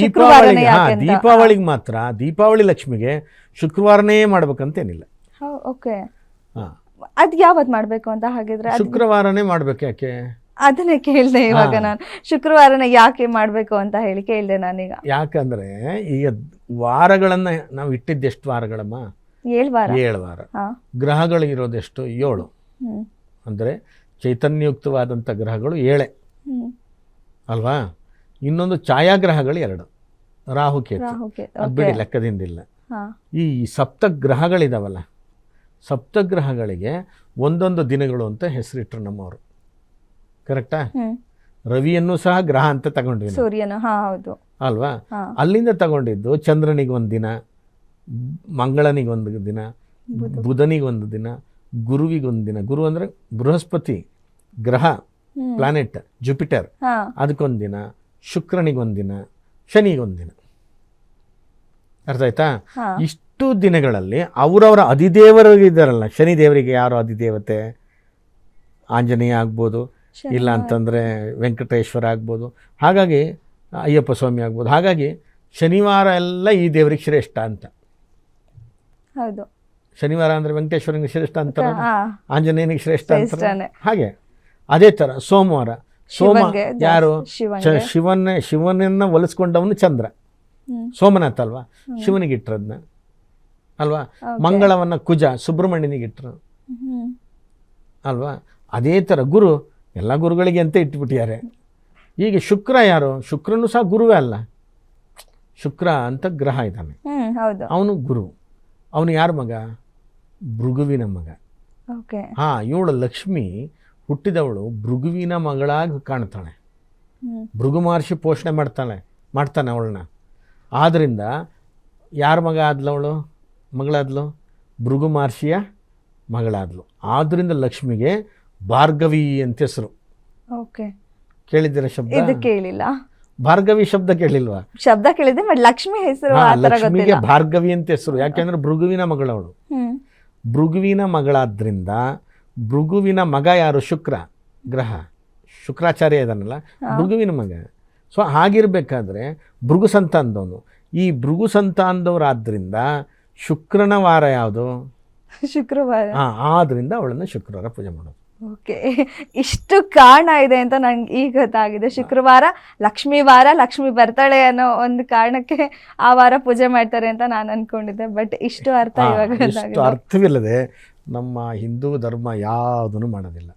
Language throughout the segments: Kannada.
ದೀಪಾವಳಿಗೆ ಹಾ? ದೀಪಾವಳಿಗೆ ಮಾತ್ರ ದೀಪಾವಳಿ ಲಕ್ಷ್ಮಿಗೆ ಶುಕ್ರವಾರನೇ ಮಾಡ್ಬೇಕಂತೇನಿಲ್ಲ. ಓಕೆ. ಹಾ. ಅದ್ ಯಾವತ್ ಮಾಡ್ಬೇಕು ಅಂತ ಹಾಗಿದ್ರೆ ಅದ್- ಶುಕ್ರವಾರನೇ ಮಾಡ್ಬೇಕು ಯಾಕೆ? ಅದನ್ನೇ ಕೇಳ್ದೆ ಇವಾಗ. ನಾನು. ಶುಕ್ರವಾರನ ಯಾಕೆ ಮಾಡ್ಬೇಕು ಅಂತ ಹೇಳಿ ಕೇಳ್ದೆ ನಾನೀಗ. ಯಾಕಂದ್ರೆ ಈಗ ವಾರಗಳನ್ನ ನಾವು ಇಟ್ಟಿದ್ದ ಎಷ್ಟು ವಾರಗಳಮ್ಮ? ಏಳ್ ವಾರ. ಏಳು ವಾರ. ಹಾ. ಗ್ರಹಗಳು ಇರೋದೆಷ್ಟು ಏಳು ಅಂದ್ರೆ ಚೈತನ್ಯುಕ್ತವಾದಂತ ಚೈತನ್ಯಯುಕ್ತವಾದಂಥ ಗ್ರಹಗಳು ಏಳೆ. ಹ್ಮ್. ಅಲ್ವಾ? ಇನ್ನೊಂದು ಛಾಯಾಗ್ರಹಗಳು ಎರಡು. ರಾಹುಕೇತು ರಾಹುಕೆ ಅದು ಬಿಡಿ ಲೆಕ್ಕದಿಂದಿಲ್ಲ ಈ ಸಪ್ತ ಗ್ರಹಗಳಿದಾವಲ್ಲ ಸಪ್ತಗ್ರಹಗಳಿಗೆ ಒಂದೊಂದು ದಿನಗಳು ಅಂತ ಹೆಸರಿಟ್ರು ನಮ್ಮವರು. ಕರೆಕ್ಟಾ? ರವಿಯನ್ನು ಸಹ ಗ್ರಹ ಅಂತ ತಗೊಂಡ್ವಿ. ಸೂರ್ಯನು ಹೌದು. ಅಲ್ವಾ? ಅಲ್ಲಿಂದ ತಗೊಂಡಿದ್ದು ಚಂದ್ರನಿಗೆ ಒಂದು ದಿನ ಮಂಗಳನಿಗೆ ಒಂದು ದಿನ ಬುಧ. ಬುಧನಿಗೆ ಒಂದು ದಿನ ಗುರುವಿಗೆ ಒಂದು ದಿನ. ಗುರು ಅಂದ್ರೆ ಬೃಹಸ್ಪತಿ ಗ್ರಹ. Planet Jupiter. ಅದಕ್ಕೊಂದು ದಿನ ಶುಕ್ರನಿಗೊಂದು ಶನಿಗೊಂದಿನ. ಶನಿಗೊಂದು ದಿನ ಅರ್ಥ ಆಯ್ತಾ ಇಷ್ಟು ದಿನಗಳಲ್ಲಿ ಅವರವರ ಅಧಿದೇವರಿದ್ದಾರಲ್ಲ ಶನಿ ದೇವರಿಗೆ ಯಾರು ಅಧಿದೇವತೆ? ಆಂಜನೇಯ ಆಗ್ಬೋದು ಇಲ್ಲ ಅಂತಂದರೆ ವೆಂಕಟೇಶ್ವರ ಆಗ್ಬೋದು ಹಾಗಾಗಿ ಅಯ್ಯಪ್ಪ ಸ್ವಾಮಿ ಆಗ್ಬೋದು ಹಾಗಾಗಿ ಶನಿವಾರ ಎಲ್ಲ ಈ ದೇವರಿಗೆ ಶ್ರೇಷ್ಠ ಅಂತ. ಹೌದು. ಶನಿವಾರ ಅಂದರೆ ವೆಂಕಟೇಶ್ವರನಿಗೆ ಶ್ರೇಷ್ಠ ಅಂತಾರೆ ಆಂಜನೇಯನಿಗೆ ಶ್ರೇಷ್ಠ ಅಂತ ಹಾಗೆ ಅದೇ ಥರ ಸೋಮವಾರ ಸೋಮ ಯಾರು? ಶಿವನ ಶಿವನನ್ನು ಒಲಿಸ್ಕೊಂಡವನು ಚಂದ್ರ. ಸೋಮನಾಥ್ ಅಲ್ವಾ ಶಿವನಿಗೆ ಇಟ್ರದ್ನ ಅಲ್ವಾ. ಮಂಗಳವನ್ನ ಕುಜ ಸುಬ್ರಹ್ಮಣ್ಯನಿಗೆ ಇಟ್ರು. ಅಲ್ವಾ? ಅದೇ ಥರ ಗುರು ಎಲ್ಲ ಗುರುಗಳಿಗೆ ಅಂತ ಇಟ್ಬಿಟ್ಟಿದ್ದಾರೆ? ಈಗ ಶುಕ್ರ ಯಾರು? ಶುಕ್ರನು ಸಹ ಗುರುವೇ ಅಲ್ಲ. ಶುಕ್ರ ಅಂತ ಗ್ರಹ ಇದ್ದಾನೆ. ಅವನು ಗುರು. ಅವನು ಯಾರ ಮಗ? ಭೃಗುವಿನ ಮಗ. ಹಾ ಹಾಂ ಇವಳು ಲಕ್ಷ್ಮಿ. ಹುಟ್ಟಿದವಳು ಭೃಗುವಿನ ಮಗಳಾಗಿ ಕಾಣ್ತಾಳೆ. ಭೃಗು ಮಹರ್ಷಿ ಪೋಷಣೆ ಮಾಡ್ತಾಳೆ ಮಾಡ್ತಾನೆ ಅವಳನ್ನ. ಆದ್ದರಿಂದ ಯಾರ ಮಗ ಅವಳು ಮಗಳಾದ್ಲು? ಭೃಗು ಮಹರ್ಷಿಯ ಮಗಳಾದ್ಲು. ಆದ್ದರಿಂದ ಲಕ್ಷ್ಮಿಗೆ ಭಾರ್ಗವಿ ಅಂತ ಹೆಸರು. ಓಕೆ. ಕೇಳಿದ್ದೀರ ಶಬ್ದ? ಇದು ಕೇಳಿಲ್ಲ ಭಾರ್ಗವಿ ಶಬ್ದ ಕೇಳಿಲ್ವಾ? ಶಬ್ದ ಕೇಳಿದೆ ಬಟ್ ಲಕ್ಷ್ಮಿ ಹೆಸರು ಲಕ್ಷ್ಮಿಗೆ ಭಾರ್ಗವಿ ಅಂತ ಹೆಸರು. ಯಾಕೆಂದ್ರೆ ಭೃಗುವಿನ ಮಗಳವಳು. ಭೃಗುವಿನ ಮಗಳಾದ್ರಿಂದ ಭೃಗುವಿನ ಮಗ ಯಾರು? ಶುಕ್ರ ಗ್ರಹ. ಶುಕ್ರಾಚಾರ್ಯ ಇದಾನಲ್ಲ ಭೃಗುವಿನ ಮಗ. ಸೊ ಹಾಗಿರ್ಬೇಕಾದ್ರೆ ಭೃಗು ಸಂತಾನದವನು ಈ ಭೃಗು ಸಂತಾನದವರಾದ್ರಿಂದ ಶುಕ್ರನ ವಾರ ಯಾವುದು? ಶುಕ್ರವಾರ. ಹಾಂ ಆದ್ರಿಂದ ಅವಳನ್ನು ಶುಕ್ರವಾರ ಪೂಜೆ ಮಾಡೋದು. ಓಕೆ. ಇಷ್ಟು ಕಾರಣ ಇದೆ ಅಂತ ನಂಗೆ ಈಗ ಗೊತ್ತಾಗಿದೆ. ಶುಕ್ರವಾರ ಲಕ್ಷ್ಮೀ ವಾರ ಲಕ್ಷ್ಮಿ ಬರ್ತಾಳೆ ಅನ್ನೋ ಒಂದು ಕಾರಣಕ್ಕೆ ಆ ವಾರ ಪೂಜೆ ಮಾಡ್ತಾರೆ ಅಂತ ನಾನು ಅನ್ಕೊಂಡಿದ್ದೆ. ಬಟ್ ಇಷ್ಟು ಅರ್ಥ ಇವಾಗ ಅರ್ಥವಿಲ್ಲದೆ ನಮ್ಮ ಹಿಂದೂ ಧರ್ಮ ಯಾವುದನ್ನು ಮಾಡೋದಿಲ್ಲ.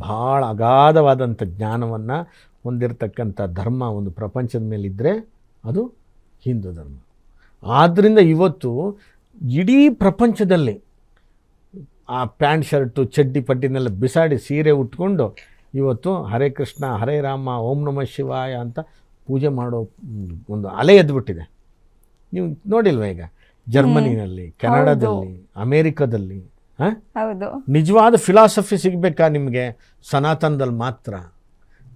ಭಾಳ ಅಗಾಧವಾದಂಥ ಜ್ಞಾನವನ್ನು ಹೊಂದಿರತಕ್ಕಂಥ ಧರ್ಮ ಒಂದು ಪ್ರಪಂಚದ ಮೇಲಿದ್ದರೆ ಅದು ಹಿಂದೂ ಧರ್ಮ. ಆದ್ದರಿಂದ ಇವತ್ತು ಇಡೀ ಪ್ರಪಂಚದಲ್ಲಿ ಆ ಪ್ಯಾಂಟ್ ಶರ್ಟು ಚಡ್ಡಿ ಪಟ್ಟಿನೆಲ್ಲ ಬಿಸಾಡಿ ಸೀರೆ ಉಟ್ಕೊಂಡು ಇವತ್ತು ಹರೇ ಕೃಷ್ಣ ಹರೇ ರಾಮ ಓಂ ನಮಃ ಶಿವಾಯ ಅಂತ ಪೂಜೆ ಮಾಡೋ ಒಂದು ಅಲೆ ಎದ್ಬಿಟ್ಟಿದೆ. ನೀವು ನೋಡಿಲ್ವಾ ಈಗ? ಜರ್ಮನಿನಲ್ಲಿ ಕೆನಡಾದಲ್ಲಿ ಅಮೇರಿಕಾದಲ್ಲಿ ಹೌದು. ನಿಜವಾದ ಫಿಲಾಸಫಿ ಸಿಗಬೇಕಾ ನಿಮಗೆ? ಸನಾತನದಲ್ಲಿ ಮಾತ್ರ.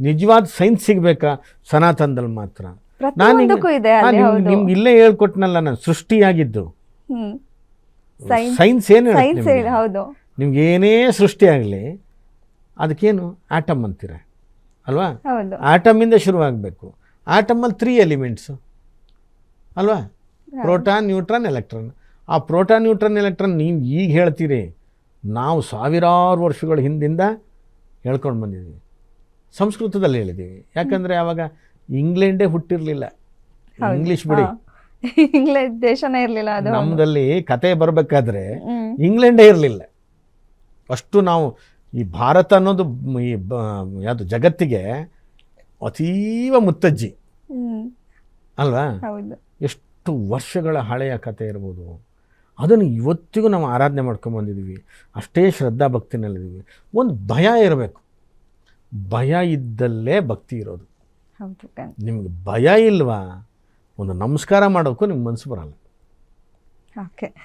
ನಿಜವಾದ ಸೈನ್ಸ್ ಸಿಗಬೇಕಾ? ಸನಾತನದಲ್ಲಿ ಮಾತ್ರ. ನಾನು ನಿಮ್ಗೆ ಇಲ್ಲೇ ಹೇಳ್ಕೊಟ್ನಲ್ಲ ನಾನು ಸೃಷ್ಟಿಯಾಗಿದ್ದು. ಸೈನ್ಸ್ ಏನು ಹೌದು. ನಿಮ್ಗೆ ಏನೇ ಸೃಷ್ಟಿಯಾಗಲಿ ಅದಕ್ಕೇನು ಆಟಮ್ ಅಂತೀರ? ಅಲ್ವಾ? ಆಟಮಿಂದ ಶುರುವಾಗಬೇಕು ಆಟಮಲ್ಲಿ ತ್ರೀ ಎಲಿಮೆಂಟ್ಸು ಅಲ್ವಾ? ಪ್ರೋಟಾನ್ ನ್ಯೂಟ್ರಾನ್ ಎಲೆಕ್ಟ್ರಾನ್ ಆ ಪ್ರೋಟಾನ್ ನ್ಯೂಟ್ರಾನ್ ಎಲೆಕ್ಟ್ರಾನ್ ನೀವು ಈಗ ಹೇಳ್ತೀರಿ ನಾವು ಸಾವಿರಾರು ವರ್ಷಗಳ ಹಿಂದಿಂದ ಹೇಳ್ಕೊಂಡು ಬಂದಿದ್ದೀವಿ ಸಂಸ್ಕೃತದಲ್ಲಿ ಹೇಳಿದ್ದೀವಿ ಯಾಕಂದರೆ ಆವಾಗ ಇಂಗ್ಲೆಂಡೇ ಹುಟ್ಟಿರಲಿಲ್ಲ. ಇಂಗ್ಲೀಷ್ ಬಿಡಿ. ಇಂಗ್ಲೆಂಡ್ ದೇಶನೇ ಇರಲಿಲ್ಲ ಅದು. ನಮ್ಮದಲ್ಲಿ ಕತೆ ಬರಬೇಕಾದ್ರೆ ಇಂಗ್ಲೆಂಡೇ ಇರಲಿಲ್ಲ. ಅಷ್ಟು ನಾವು ಈ ಭಾರತ ಅನ್ನೋದು ಈ ಯಾವುದು ಜಗತ್ತಿಗೆ ಅತೀವ ಮುತ್ತಜ್ಜಿ. ಅಲ್ವಾ? ಎಷ್ಟು ವರ್ಷಗಳ ಹಳೆಯ ಕತೆ ಇರ್ಬೋದು. ಅದನ್ನು ಇವತ್ತಿಗೂ ನಾವು ಆರಾಧನೆ ಮಾಡ್ಕೊಂಬಂದಿದ್ದೀವಿ ಅಷ್ಟೇ ಶ್ರದ್ಧಾ ಭಕ್ತಿನಲ್ಲಿದ್ದೀವಿ. ಒಂದು ಭಯ ಇರಬೇಕು. ಭಯ ಇದ್ದಲ್ಲೇ ಭಕ್ತಿ ಇರೋದು. ನಿಮ್ಗೆ ಭಯ ಇಲ್ವಾ? ಒಂದು ನಮಸ್ಕಾರ ಮಾಡೋಕ್ಕೂ ನಿಮ್ಗೆ ಮನಸ್ಸು ಬರಲ್ಲ. ಓಕೆ.